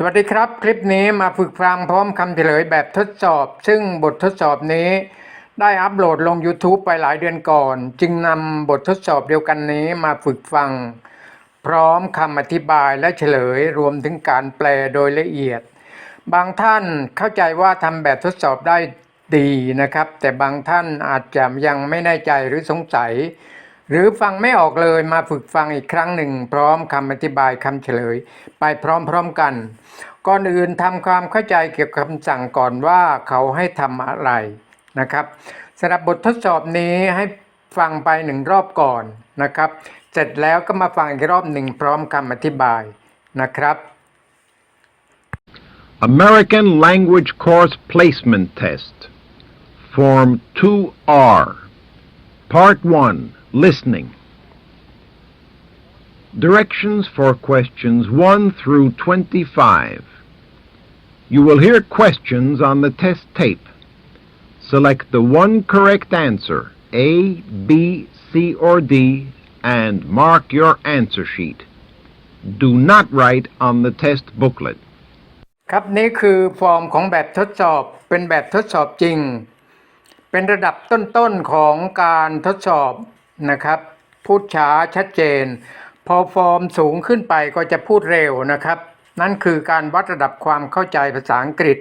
สวัสดีครับ คลิปนี้มาฝึกฟังพร้อมคำเฉลยแบบทดสอบ ซึ่งบททดสอบนี้ ได้อัปโหลดลง YouTube ไปหลายเดือนก่อน จึงนำบททดสอบเดียวกันนี้มาฝึกฟัง พร้อมคำอธิบายและเฉลยรวมถึงการแปลโดยละเอียด บางท่านเข้าใจว่าทำแบบทดสอบได้ดีนะครับ แต่บางท่านอาจจะยังไม่แน่ใจหรือสงสัย หรือฟังไม่ออกเลยมาฝึกฟังอีกครั้งหนึ่ง พร้อมคำอธิบายคำเฉลย ไปพร้อมๆกัน ก่อนอื่นทำความเข้าใจเกี่ยวกับคำสั่งก่อนว่าเขาให้ทำอะไรนะครับสำหรับบททดสอบนี้ให้ฟังไปหนึ่งรอบก่อนนะครับ เสร็จแล้วก็มาฟังอีกรอบหนึ่งพร้อมคำอธิบายนะครับ American Language Course Placement Test. Form 2R. Part 1. Listening. Directions for questions 1 through 25. You will hear questions on the test tape. Select the one correct answer, A, B, C, or D, and mark your answer sheet. Do not write on the test booklet. ครับนี่คือฟอร์มของแบบทดสอบเป็นแบบทดสอบจริง เป็นระดับต้นๆของการทดสอบ นะครับพูดช้าชัดเจน พอฟอร์มสูงขึ้นไปก็จะพูดเร็วนะครับ นั่นคือการวัดระดับความเข้าใจภาษาอังกฤษ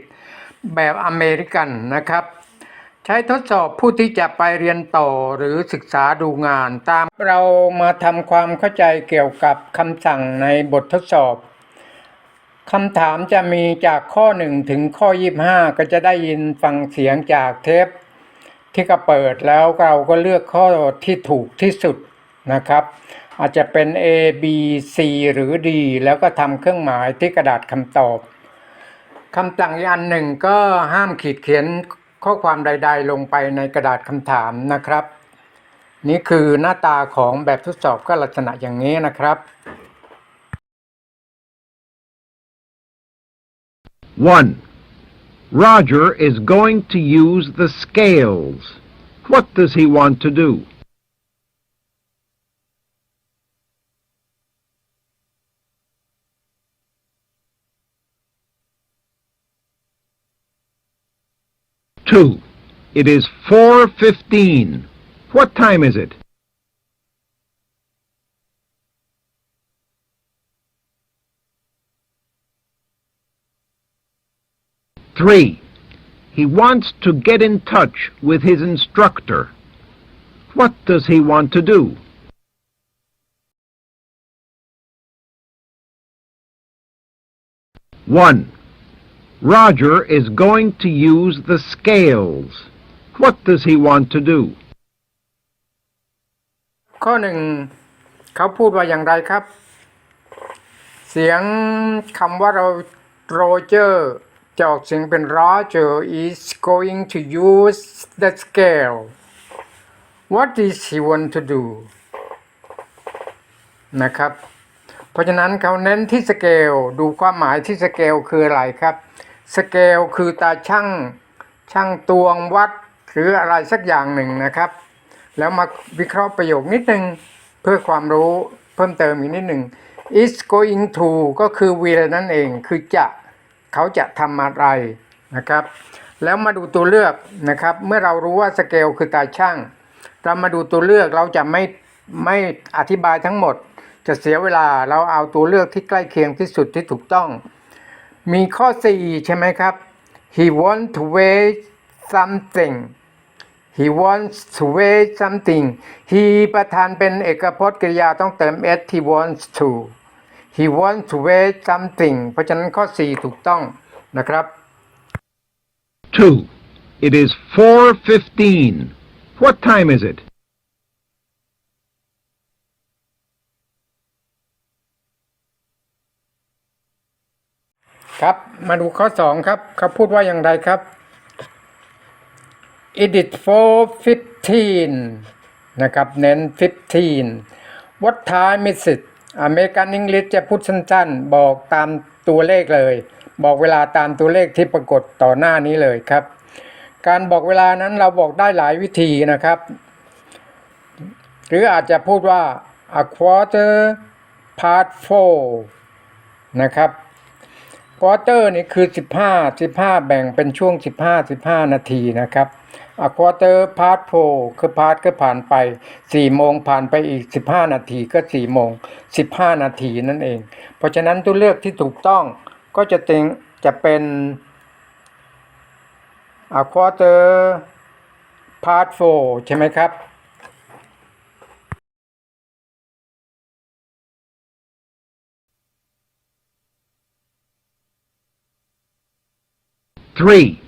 แบบอเมริกันนะครับ ใช้ทดสอบผู้ที่จะไปเรียนต่อหรือศึกษาดูงานตามเรามาทำความเข้าใจเกี่ยวกับคำสั่งในบททดสอบคำถามจะมีจากข้อ 1 ถึงข้อ 25 ก็จะได้ยินฟังเสียงจากเทป ที่ก็เปิดแล้วเราก็เลือกข้อที่ถูกที่สุดนะครับ อาจจะเป็น A B C หรือ D แล้วก็ทำเครื่องหมายที่กระดาษคำตอบคำสั่งอีกอันหนึ่งก็ห้ามขีดเขียนข้อความใด ๆ ลงไปในกระดาษคำถามนะครับ นี่คือหน้าตาของแบบทดสอบก็ลักษณะอย่างนี้นะครับ 1. Roger is going to use the scales. What does he want to do? Two. It is four fifteen. What time is it? Three. He wants to get in touch with his instructor. What does he want to do? One. Roger is going to use the scales. What does he want to do? ข้อหนึ่งเขาพูดว่าอย่างไรครับ เสียงคำว่าเราโรเจอร์ จะออกเสียงเป็น Roger is going to use the scale what does he want to do นะครับ เพราะฉะนั้นเขาเน้นที่สเกลดูความหมายที่สเกลคืออะไรครับ สเกลคือตาช่างช่างตวงวัดหรืออะไรสักอย่างหนึ่งนะครับ แล้วมาวิเคราะห์ประโยคนิดนึงเพื่อความรู้เพิ่มเติมอีกนิดหนึ่ง is going to ก็คือ will นั่นเองคือจะ เขาจะทำอะไรนะครับ แล้วมาดูตัวเลือกนะครับ เมื่อเรารู้ว่าสเกลคือตาช่าง เรามาดูตัวเลือกเราจะไม่ไม่อธิบายทั้งหมด จะเสียเวลาเราเอาตัวเลือกที่ใกล้เคียงที่สุดที่ถูกต้อง มีข้อ 4 ใช่ไหมครับ he want to weigh something he wants to weigh something he ประธานเป็นเอกพจน์กริยาต้องเติม s he wants to he wants to weigh something เพราะฉะนั้นข้อ 4 ถูกต้องนะครับ Two. It is four fifteen. What time is it? ครับ มาดูข้อ 2 ครับเขาพูดว่าอย่างไรครับ it is for fifteen นะครับ เน้น fifteen what time is it อเมริกันอังกฤษจะพูดสั้นๆ บอกตามตัวเลขเลย บอกเวลาตามตัวเลขที่ปรากฏต่อหน้านี้เลยครับ การบอกเวลานั้นเราบอกได้หลายวิธีนะครับ หรืออาจจะพูดว่า a quarter part four นะครับ ควอเตอร์นี่คือ 15 15 แบ่งเป็นช่วง 15 15 นาทีนะครับอะควอเตอร์พาร์ทโฟคือพาร์ทก็ผ่านไป 4 โมงผ่านไปอีก 15 นาทีก็ 4 โมง 15 นาทีนั่นเอง เพราะฉะนั้นตัวเลือกที่ถูกต้องก็จะเต็งจะเป็นอะควอเตอร์พาร์ทโฟใช่ไหมครับ 3.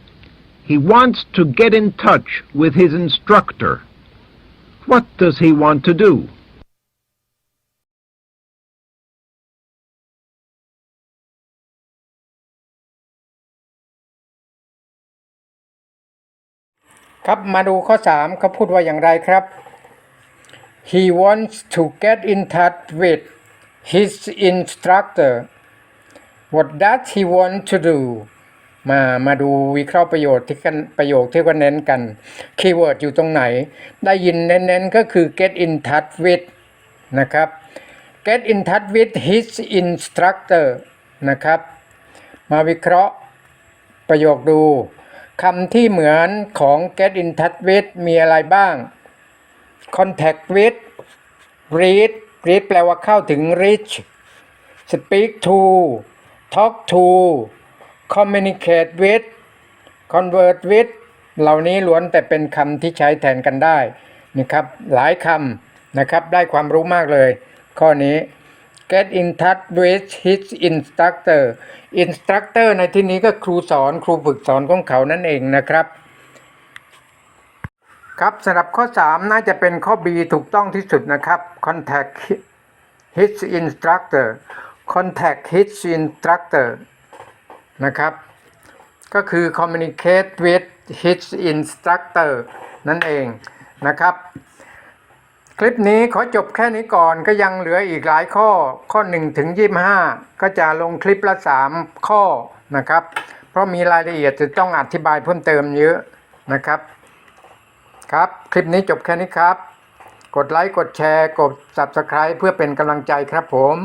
He wants to get in touch with his instructor. What does he want to do? ครับมาดูข้อ 3เขาพูดว่าอย่างไรครับ He wants to get in touch with his instructor What does he want to do มามาดูวิเคราะห์ประโยชน์ที่กันประโยคที่ก็เน้นกันคีย์เวิร์ดอยู่ตรงไหน ได้ยินเน้นๆก็คือ get in touch with นะครับ get in touch with his instructor นะครับ มาวิเคราะห์ประโยคดูคำที่เหมือนของ get in touch with มีอะไรบ้าง contact with read read แปลว่าเข้าถึง reach speak to talk to communicate with convert with เหล่านี้ล้วนแต่เป็นคำที่ใช้แทนกันได้นะครับหลายคำนะครับได้ความรู้มากเลย ข้อนี้ get in touch with his instructor instructor ในที่นี้ก็ครูสอนครูฝึกสอนของเขานั่นเองนะครับ ครับสำหรับข้อ 3 น่าจะเป็นข้อ B ถูกต้องที่สุดนะครับ contact his instructor contact his instructor นะครับ ก็คือ communicate with his instructor นั่นเองนะครับ คลิปนี้ขอจบแค่นี้ก่อนก็ยังเหลืออีกหลายข้อข้อ 1 ถึง 25 ก็จะลงคลิปละ 3 ข้อนะครับ เพราะมีรายละเอียดจะต้องอธิบายเพิ่มเติมเยอะนะครับ ครับคลิปนี้จบแค่นี้ครับ กดไลค์ กดแชร์ กด Subscribe เพื่อเป็นกำลังใจครับผม